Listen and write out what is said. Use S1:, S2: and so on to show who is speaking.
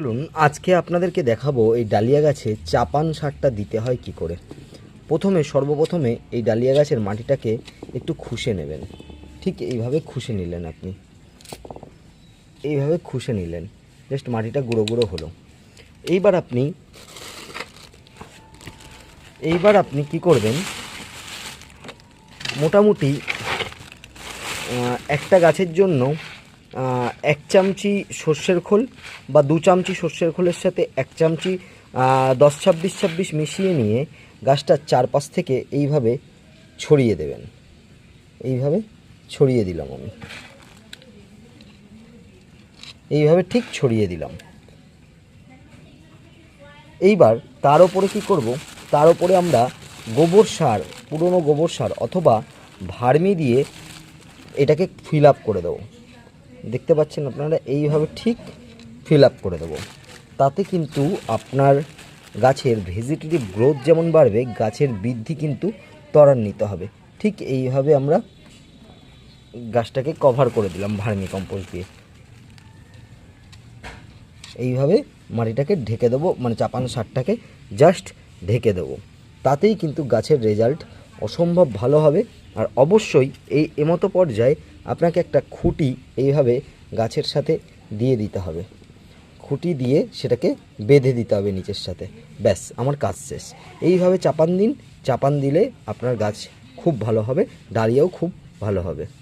S1: চলুন, আজকে আপনাদেরকে দেখাবো এই ডালিয়া গাছে চাপান সারটা দিতে হয় কি করে। প্রথমে, সর্বপ্রথমে এই ডালিয়া গাছের মাটিটাকে একটু খুশে নেবেন। ঠিক এইভাবে খুশে নিলেন আপনি। এইভাবে খুশে নিলেন। জাস্ট মাটিটা গুঁড়ো গুঁড়ো হলো। এইবার আপনি এইবার আপনি কি করবেন, মোটামুটি একটা গাছের জন্য এক চামচি সর্ষের খোল বা দু চামচি সর্ষের খোলের সাথে এক চামচি দশ ছাব্বিশ ছাব্বিশ মিশিয়ে নিয়ে গাছটার চারপাশ থেকে এইভাবে ছড়িয়ে দেবেন। এইভাবে ছড়িয়ে দিলাম আমি। এইভাবে ঠিক ছড়িয়ে দিলাম। এইবার তার ওপরে কি করব? তার ওপরে আমরা গোবর সার, পুরনো গোবর সার অথবা ভার্মি দিয়ে এটাকে ফিল আপ করে দেবো। দেখতে পাচ্ছেন আপনারা, এইভাবে ঠিক ফিল আপ করে দেবো। তাতে কিন্তু আপনার গাছের ভেজিটেটিভ গ্রোথ যেমন বাড়বে, গাছের বৃদ্ধি কিন্তু ত্বরান্বিত হবে। ঠিক এইভাবে আমরা গাছটাকে কভার করে দিলাম ভার্মি কম্পোস্ট দিয়ে। এইভাবে মাটিটাকে ঢেকে দেবো মানে চাপানো সারটাকে জাস্ট ঢেকে দেবো। তাতেই কিন্তু গাছের রেজাল্ট অসম্ভব ভালো হবে। আর অবশ্যই এই এমতো পর্যায়ে আপনাকে একটা খুঁটি এইভাবে গাছের সাথে দিয়ে দিতে হবে। খুঁটি দিয়ে সেটাকে বেঁধে দিতে হবে নিচের সাথে। ব্যাস, আমার কাজ শেষ। এইভাবে চাপান দিন। চাপান দিলে আপনার গাছ খুব ভালো হবে, ডালিয়াও খুব ভালো হবে।